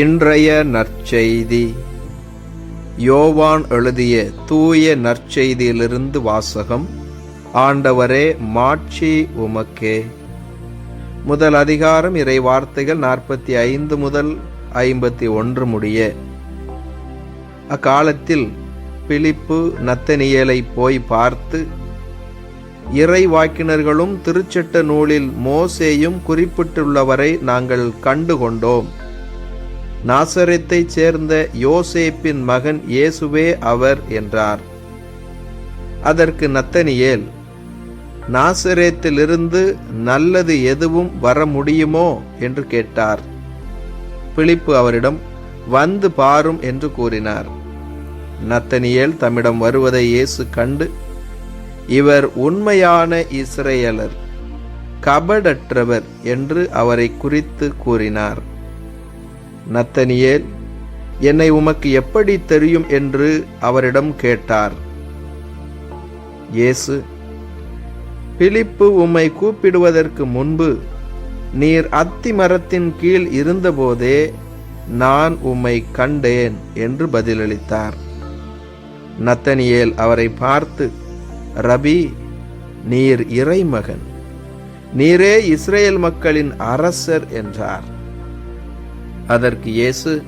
இன்றைய நற்செய்தி. யோவான் எழுதிய தூய நற்செய்தியிலிருந்து வாசகம் ஆண்டவரே மாட்சி உமக்கே. முதல் அதிகாரம் இறை வார்த்தைகள் நாற்பத்தி ஐந்து முதல் ஐம்பத்தி ஒன்று முடிய. அக்காலத்தில் பிலிப்பு நத்தனியலை போய் பார்த்து இறை வாக்கினர்களும் திருச்சட்ட நூலில் மோசேயும் குறிப்பிட்டுள்ளவரை நாங்கள் கண்டு கொண்டோம் நாசரத்தைச் சேர்ந்த யோசேப்பின் மகன் இயேசுவே அவர் என்றார். அதற்கு நத்தனியேல் நாசரேத்திலிருந்து நல்லது எதுவும் வர முடியுமோ? என்று கேட்டார். பிலிப்பு அவரிடம் வந்து பாரும் என்று கூறினார். நத்தனியேல் தம்மிடம் வருவதை இயேசு கண்டு இவர் உண்மையான இஸ்ரேலர் கபடற்றவர் என்று அவரை குறித்து கூறினார். நத்தனியேல் என்னை உமக்கு எப்படி தெரியும்? என்று அவரிடம் கேட்டார். இயேசு பிலிப்பு உம்மை கூப்பிடுவதற்கு முன்பு நீர் அத்தி மரத்தின் கீழ் இருந்தபோதே நான் உம்மை கண்டேன் என்று பதிலளித்தார். நத்தனியேல் அவரை பார்த்து ரபி நீர் இறைமகன். நீரே இஸ்ரேல் மக்களின் அரசர் என்றார். அதற்கு இயேசு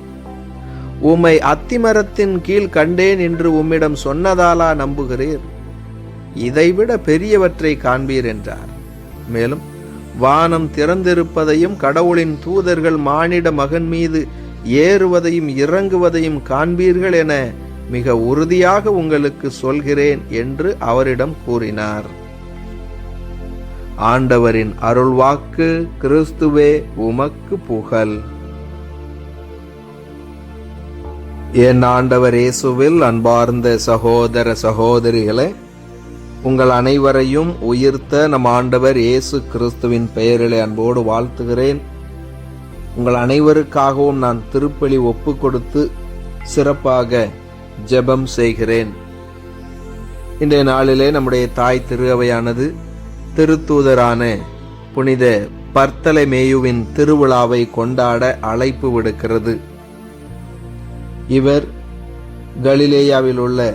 உம்மை அத்திமரத்தின் கீழ் கண்டேன் என்று உம்மிடம் சொன்னதாலா நம்புகிறீர்? இதைவிட பெரியவற்றை காண்பீர் என்றார். மேலும் வானம் திறந்திருப்பதையும் கடவுளின் தூதர்கள் மானிட மகன் மீது ஏறுவதையும் இறங்குவதையும் காண்பீர்கள் என மிக உறுதியாக உங்களுக்கு சொல்கிறேன் என்று அவரிடம் கூறினார். ஆண்டவரின் அருள்வாக்கு கிறிஸ்துவே உமக்கு புகழ். என் ஆண்டவர் இயேசுவில் அன்பார்ந்த சகோதர சகோதரிகளே உங்கள் அனைவரையும் உயிர்த்த நம் ஆண்டவர் இயேசு கிறிஸ்துவின் பெயரிலே அன்போடு வாழ்த்துகிறேன். உங்கள் அனைவருக்காகவும் நான் திருப்பலி ஒப்பு கொடுத்து சிறப்பாக ஜெபம் செய்கிறேன். இன்றைய நாளிலே நம்முடைய தாய் திருவையானது திருத்தூதரான புனித பர்த்தலைமேயுவின் திருவிழாவை கொண்டாட அழைப்பு விடுக்கிறது. இவர் கலிலேயாவில் உள்ள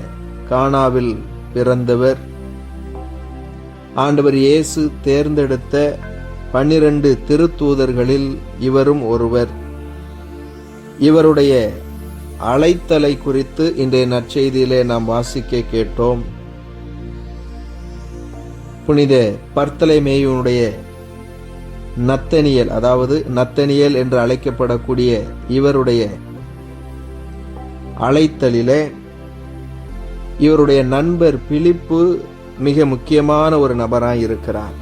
கானாவில் பிறந்தவர். ஆண்டவர் இயேசு தேர்ந்தெடுத்த பன்னிரண்டு திருத்தூதர்களில் இவரும் ஒருவர். இவருடைய அழைத்தலை குறித்து இன்றைய நற்செய்தியிலே நாம் வாசிக்க கேட்டோம். புனித பர்த்தலைமேயுனுடைய நத்தனியல் அதாவது நத்தனியல் என்று அழைக்கப்படக்கூடிய இவருடைய அழைத்தலிலே இவருடைய நண்பர் பிலிப்பு மிக முக்கியமான ஒரு நபராக இருக்கிறார்.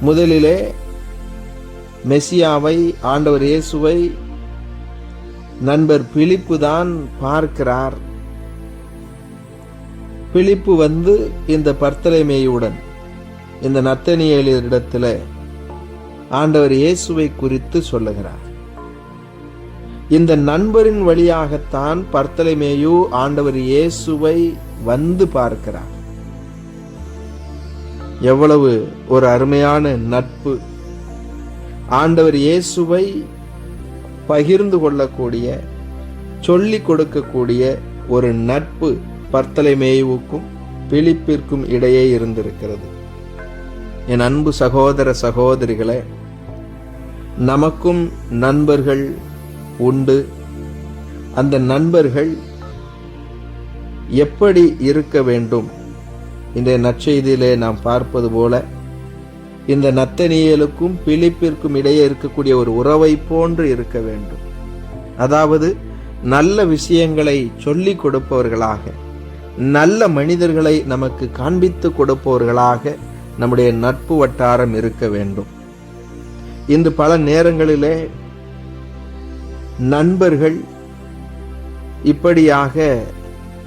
முதலிலே மெசியாவை ஆண்டவர் இயேசுவை நண்பர் பிலிப்பு தான் பார்க்கிறார். பிலிப்பு வந்து இந்த பர்த்தலைமையுடன் இந்த நத்தனியலிடத்தில் ஆண்டவர் இயேசுவை குறித்து சொல்லுகிறார். இந்த நண்பரின் வழியாகத்தான் பர்த்தலைமேயு ஆண்டவர் இயேசுவை வந்து பார்க்கிறார். எவ்வளவு ஒரு அருமையான நட்பு. ஆண்டவர் இயேசுவை பகிர்ந்து கொள்ளக்கூடிய சொல்லிக் கொடுக்கக்கூடிய ஒரு நட்பு பர்த்தலைமேயுவுக்கும் பிலிப்பிற்கும் இடையே இருந்திருக்கிறது. என் அன்பு சகோதர சகோதரிகளே நமக்கும் நண்பர்கள் உண்டு. அந்த நண்பர்கள் எப்படி இருக்க வேண்டும்? இந்த நற்செய்தியிலே நாம் பார்ப்பது போல இந்த நத்தனியலுக்கும் பிலிப்பிற்கும் இடையே இருக்கக்கூடிய ஒரு உறவை போன்று இருக்க வேண்டும். அதாவது நல்ல விஷயங்களை சொல்லிக் கொடுப்பவர்களாக நல்ல மனிதர்களை நமக்கு காண்பித்து கொடுப்பவர்களாக நம்முடைய நட்பு வட்டாரம் இருக்க வேண்டும். இன்று பல நேரங்களிலே நண்பர்கள் இப்படியாக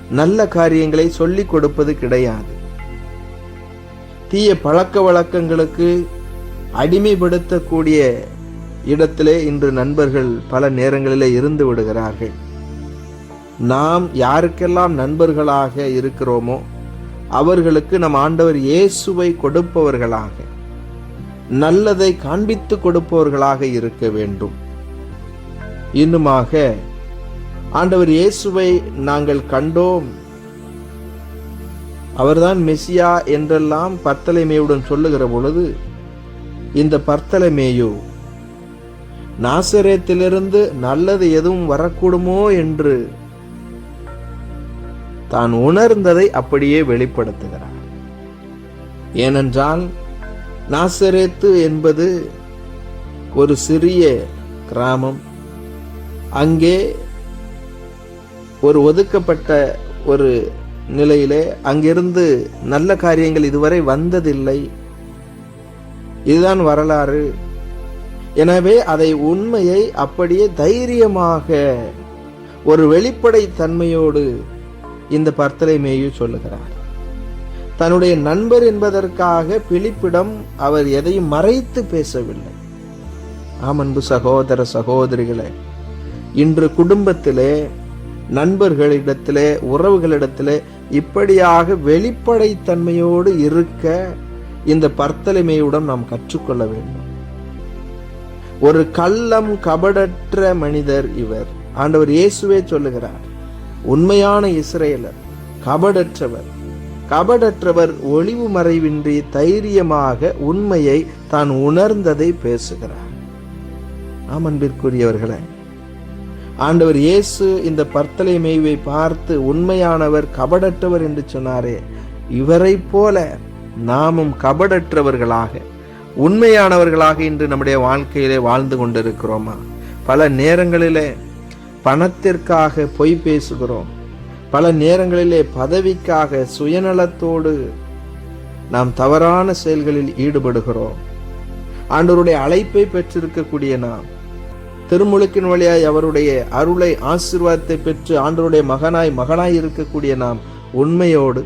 நல்ல காரியங்களை சொல்லிக் கொடுப்பது கிடையாது. தீய பழக்க வழக்கங்களுக்கு அடிமைப்படுத்தக்கூடிய இடத்திலே இன்று நண்பர்கள் பல நேரங்களிலே இருந்து விடுகிறார்கள். நாம் யாருக்கெல்லாம் நண்பர்களாக இருக்கிறோமோ அவர்களுக்கு நம் ஆண்டவர் இயேசுவை கொடுப்பவர்களாக நல்லதை காண்பித்து கொடுப்பவர்களாக இருக்க வேண்டும். இன்னுமாக ஆண்டவர் இயேசுவை நாங்கள் கண்டோம். அவர்தான் மெசியா என்றெல்லாம் பர்த்தலைமேயுடன் சொல்லுகிற பொழுது இந்த பர்த்தலைமேயு நாசரேத்திலிருந்து நல்லது எதுவும் வரக்கூடுமோ என்று தான் உணர்ந்ததை அப்படியே வெளிப்படுத்துகிறார். ஏனென்றால் நாசரேத்து என்பது ஒரு சிறிய கிராமம். அங்கே ஒரு ஒதுக்கப்பட்ட ஒரு நிலையிலே அங்கிருந்து நல்ல காரியங்கள் இதுவரை வந்ததில்லை. இதுதான் வரலாறு. எனவே அதை உண்மையை அப்படியே தைரியமாக ஒரு வெளிப்படை தன்மையோடு இந்த பர்த்தலை மேயு சொல்லுகிறார். தன்னுடைய நண்பர் என்பதற்காக பிலிப்பிடம் அவர் எதையும் மறைத்து பேசவில்லை. ஆமன்பு சகோதர சகோதரிகளை இன்று குடும்பத்திலே நண்பர்களிடத்திலே உறவுகளிடத்திலே இப்படியாக வெளிப்படைத்தன்மையோடு இருக்க இந்த பர்த்தலைமையுடன் நாம் கற்றுக்கொள்ள வேண்டும். ஒரு கள்ளம் கபடற்ற மனிதர் இவர். ஆண்டவர் இயேசுவே சொல்லுகிறார் உண்மையான இஸ்ரேலர் கபடற்றவர். கபடற்றவர் ஒளிவு மறைவின்றி தைரியமாக உண்மையை தான் உணர்ந்ததை பேசுகிறார். ஆம் அன்பிற்குரியவர்களே ஆண்டவர் இயேசு இந்த பர்த்தலை மேய்வை பார்த்து உண்மையானவர் கபடற்றவர் என்று சொன்னாரே. இவரைப் போல நாமும் கபடற்றவர்களாக உண்மையானவர்களாக இன்று நம்முடைய வாழ்க்கையிலே வாழ்ந்து கொண்டிருக்கிறோமா? பல நேரங்களிலே பணத்திற்காக பொய் பேசுகிறோம். பல நேரங்களிலே பதவிக்காக சுயநலத்தோடு நாம் தவறான செயல்களில் ஈடுபடுகிறோம். ஆண்டவருடைய அழைப்பை பெற்றிருக்கக்கூடிய நாம் திருமுழுக்கின் வழியாய் அவருடைய அருளை ஆசிர்வாதத்தை பெற்று ஆண்டருடைய மகனாய் மகனாய் இருக்கக்கூடிய நாம் உண்மையோடு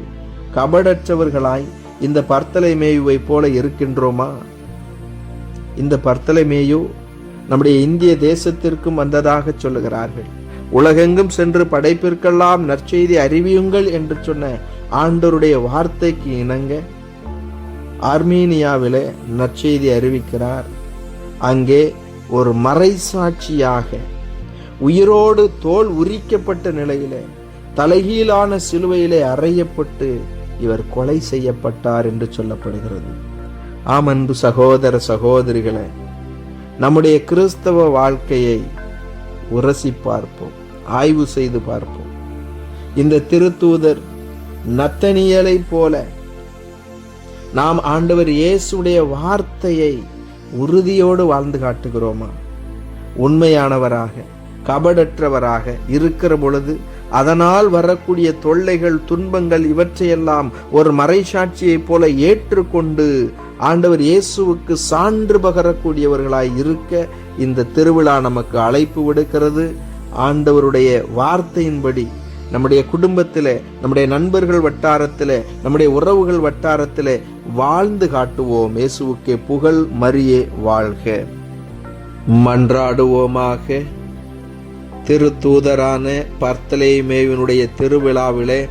கபடற்றவர்களாய் இந்த பர்த்தலை மேயுவை போல இருக்கின்றோமா? இந்த பர்த்தலை மேயு நம்முடைய இந்திய தேசத்திற்கும் வந்ததாக சொல்லுகிறார்கள். உலகெங்கும் சென்று படைப்பிற்கெல்லாம் நற்செய்தி அறிவியுங்கள் என்று சொன்ன ஆண்டருடைய வார்த்தைக்கு இணங்க ஆர்மீனியாவிலே நற்செய்தி அறிவிக்கிறார். அங்கே ஒரு மறைசாட்சியாக உயிரோடு தோல் உரிக்கப்பட்ட நிலையிலே தலைகீழான சிலுவையிலே அறையப்பட்டு இவர் கொலை செய்யப்பட்டார் என்று சொல்லப்படுகிறது. ஆம் அன்பு சகோதர சகோதரிகளை நம்முடைய கிறிஸ்தவ வாழ்க்கையை உரசி பார்ப்போம் ஆய்வு செய்து பார்ப்போம். இந்த திருத்தூதர் நத்தனியலை போல நாம் ஆண்டவர் இயேசுடைய வார்த்தையை உறுதியோடு வாழ்ந்து காட்டுகிறோமா? உண்மையானவராக கபடற்றவராக இருக்கிற பொழுது அதனால் வரக்கூடிய தொல்லைகள் துன்பங்கள் இவற்றையெல்லாம் ஒரு மறைசாட்சியைப் போல ஏற்றுக்கொண்டு ஆண்டவர் இயேசுவுக்கு சான்று பகரக்கூடியவர்களாய் இருக்க இந்த திருவிழா நமக்கு அழைப்பு விடுக்கிறது. ஆண்டவருடைய வார்த்தையின்படி நம்முடைய குடும்பத்தில் நம்முடைய நண்பர்கள் வட்டாரத்தில் நம்முடைய உறவுகள் வட்டாரத்தில் வாழ்ந்து காட்டுவோம். இயேசுவுக்கே புகழ் மரியே வாழ்க. மன்றாடுவோமாக. திருத்தூதரான பர்த்தலேமேவினுடைய திருவிழாவிலே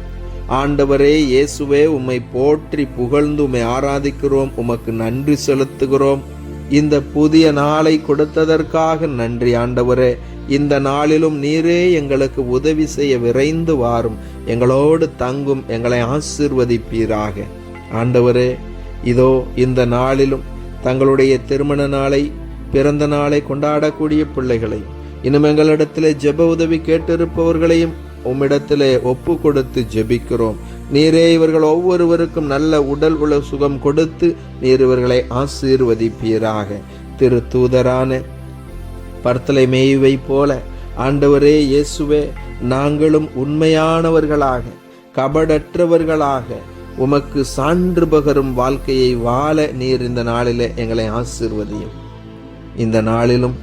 ஆண்டவரே இயேசுவே உம்மை போற்றி புகழ்ந்து உம்மை ஆராதிக்கிறோம். உமக்கு நன்றி செலுத்துகிறோம். இந்த புதிய நாளை கொடுத்ததற்காக நன்றி ஆண்டவரே. இந்த நாளிலும் நீரே எங்களுக்கு உதவி செய்ய விரைந்து வாரும். எங்களோடு தங்கும் எங்களை ஆசிர்வதிப்பீராக. ஆண்டவரே இதோ இந்த நாளிலும் தங்களுடைய திருமண நாளை பிறந்த நாளை கொண்டாடக்கூடிய பிள்ளைகளை இன்னும் எங்களிடத்திலே ஜெப உதவி கேட்டிருப்பவர்களையும் உம்மிடத்திலே ஒப்பு கொடுத்து ஜெபிக்கிறோம். நீரே இவர்கள் ஒவ்வொருவருக்கும் நல்ல உடல் உல சுகம் கொடுத்து நீர் இவர்களை ஆசீர்வதிப்பீராக. திரு தூதரான பர்த்தலை மேய்வை போல. ஆண்டவரே இயேசுவே நாங்களும் உண்மையானவர்களாக கபடற்றவர்களாக உமக்கு சான்று பகரும் வாழ்க்கையை வாழ நீர் இந்த நாளிலே எங்களை ஆசிர்வதியும். இந்த நாளிலும்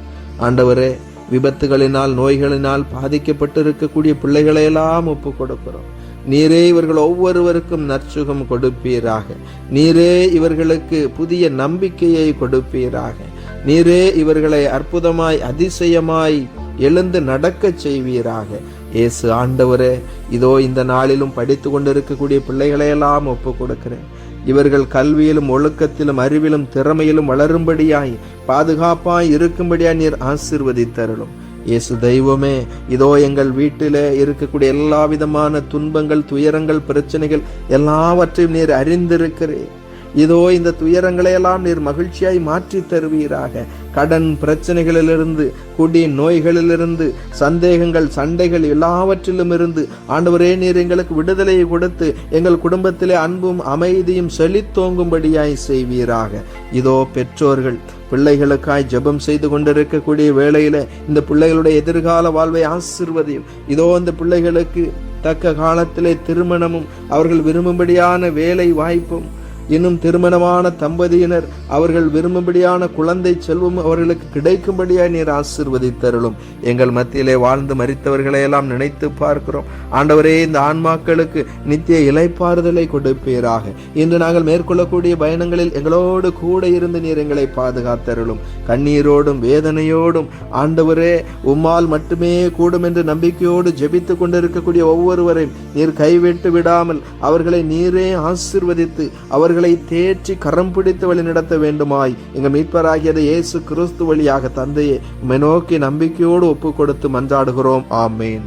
ஆண்டவரே விபத்துகளினால் நோய்களினால் பாதிக்கப்பட்டு இருக்கக்கூடிய பிள்ளைகளையெல்லாம் ஒப்பு கொடுக்கிறோம் நீரே இவர்கள் ஒவ்வொருவருக்கும் நற்சுகம் கொடுப்பீராக. நீரே இவர்களுக்கு புதிய நம்பிக்கையை கொடுப்பீராக. நீரே இவர்களை அற்புதமாய் அதிசயமாய் எழுந்து நடக்கச் செய்வீராக. இயேசு ஆண்டவரே இதோ இந்த நாளிலும் படித்து கொண்டிருக்கக்கூடிய பிள்ளைகளையெல்லாம் ஒப்பு கொடுக்கிறேன். இவர்கள் கல்வியிலும் ஒழுக்கத்திலும் அறிவிலும் திறமையிலும் வளரும்படியாய் பாதுகாப்பாய் இருக்கும்படியாய் நீர் ஆசிர்வதித்தருளும். இயேசு தெய்வமே இதோ எங்கள் வீட்டில் இருக்கக்கூடிய எல்லா விதமான துன்பங்கள் துயரங்கள் பிரச்சனைகள் எல்லாவற்றையும் நீர் அறிந்திருக்கிறேன் இதோ இந்த துயரங்களை எல்லாம் நீர் மகிழ்ச்சியாய் மாற்றி தருவீராக. கடன் பிரச்சனைகளிலிருந்து குடி நோய்களிலிருந்து சந்தேகங்கள் சண்டைகள் எல்லாவற்றிலும் இருந்து ஆண்டவரே நீர் எங்களுக்கு விடுதலையை கொடுத்து எங்கள் குடும்பத்திலே அன்பும் அமைதியும் செழித்தோங்கும்படியாய் செய்வீராக. இதோ பெற்றோர்கள் பிள்ளைகளுக்காய் ஜெபம் செய்து கொண்டிருக்கக்கூடிய வேளையில இந்த பிள்ளைகளுடைய எதிர்கால வாழ்வை ஆசிர்வதையும். இதோ இந்த பிள்ளைகளுக்கு தக்க காலத்திலே திருமணமும் அவர்கள் விரும்பும்படியான வேலை வாய்ப்பும் இன்னும் திருமணமான தம்பதியினர் அவர்கள் விரும்பும்படியான குழந்தை செல்வம் அவர்களுக்கு கிடைக்கும்படியாய் நீர் ஆசிர்வதித்தருளும். எங்கள் மத்தியிலே வாழ்ந்து மறித்தவர்களை எல்லாம் நினைத்து பார்க்கிறோம். ஆண்டவரே இந்த ஆன்மாக்களுக்கு நித்திய இலைப்பாறுதலை கொடுப்பீராக. இன்று நாங்கள் மேற்கொள்ளக்கூடிய பயணங்களில் எங்களோடு கூட இருந்து நீர் எங்களை பாதுகாத்தருளும். கண்ணீரோடும் வேதனையோடும் ஆண்டவரே உம்மால் மட்டுமே கூடும் என்று நம்பிக்கையோடு ஜெபித்து கொண்டிருக்கக்கூடிய ஒவ்வொருவரையும் நீர் கைவிட்டு விடாமல் அவர்களை நீரே ஆசிர்வதித்து அவர்கள் தேற்றி கரம் பிடித்து வழி நடத்த வேண்டுமாய். எங்கள் மீட்பராகியதை இயேசு கிறிஸ்து வழியாக தந்தையே உம்மை நோக்கி நம்பிக்கையோடு ஒப்பு கொடுத்து மன்றாடுகிறோம். ஆமேன்.